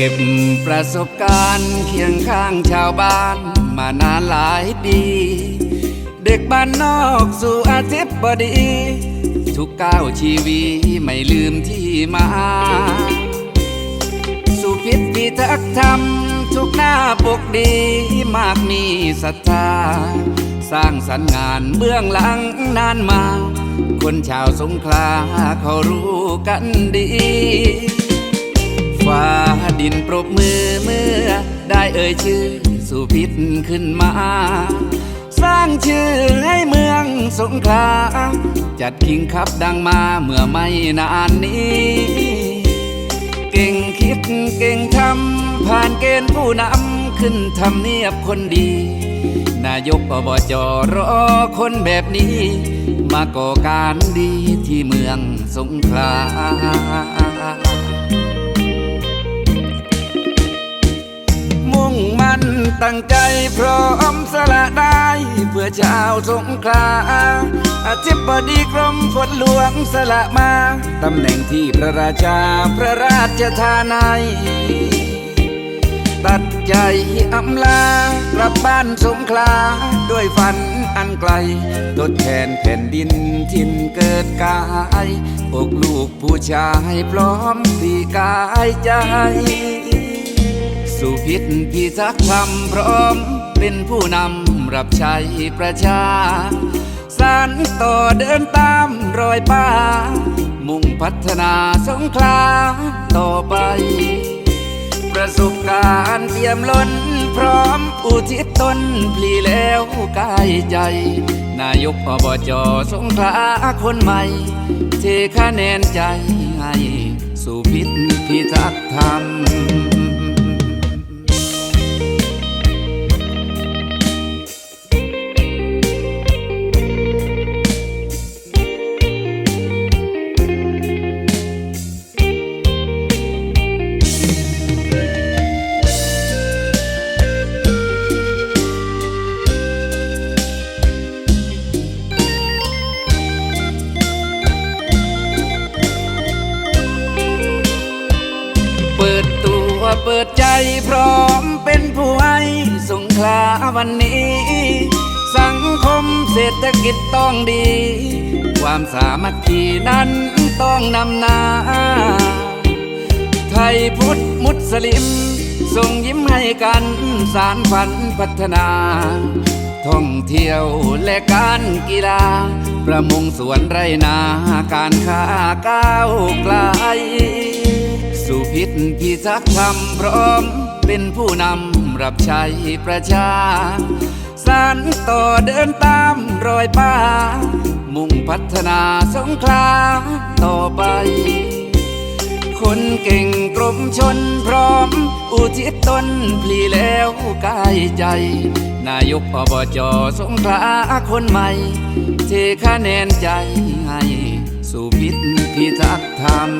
ก็บประสบการณ์เคียงข้างชาวบ้านมานานหลายปี เด็กบ้านนอกสู่อาชีพบดี ทุกก้าวชีวีไม่ลืมที่มา สุพิษพิทักษ์ธรรมทุกหน้าปกดีมากมีศรัทธา สร้างสรรค์งานเบื้องหลังนานมา คนชาวสงขลาเขารู้กันดี ฟ้าดินปรบมือเมื่อ ได้เอ่ยชื่อสุพิษขึ้นมา สร้างชื่อให้เมืองสงขลาจัดคิงคับดังมาเมื่อไม่นานนี้ เก่งคิดเก่งทำผ่านเกณฑ์ผู้นำขึ้นทำเนียบคนดี นายกอบจรอคนแบบนี้ มาก่อการดีที่เมืองสงขลา ตั้งใจพร้อมสละได้ เพื่อชาวสงขลาอาทิบดีกรมฝนหลวงสละมา ตำแหน่งที่พระราชาพระราชทานให้ตัดใจอำลากลับบ้านสงขลา ด้วยฝันอันไกลทดแทนแผ่นดินทินเกิดกายอกลูกผู้ชายพร้อมปีกายใจ สุพิษพิทักษ์ธรรมพร้อม เป็นผู้นำรับใช้ประชา สานต่อเดินตามรอยป้า มุ่งพัฒนาสงขลาต่อไป ประสบการณ์เตรียมล้น พร้อมอุทิศตนพลีแล้วกายใจ นายกอบจสงขลาคนใหม่ เทคะแนนใจให้สุพิษพิทักษ์ธรรม ดใจพร้อมเป็นผู้ให้สงขลาวันนี้ สังคมเศรษฐกิจต้องดี ความสามัคคีนั้นต้องนำหน้า ไทยพุทธมุสลิม ส่งยิ้มให้กันสารฝันพัฒนา ท่องเที่ยวและการกีฬา ประมงสวนไรนาการค้าก้าวไกล สุพิษพิทักษ์ธรรมพร้อม เป็นผู้นำรับใช้ประชา สานต่อเดินตามรอยป้ามุ่งพัฒนาสงขลาต่อไป คนเก่งกรมชนพร้อม อุทิศตนพลีแล้วกายใจ นายกอบจสงขลาคนใหม่ เทคะแนนใจให้สุพิษพิทักษ์ธรรม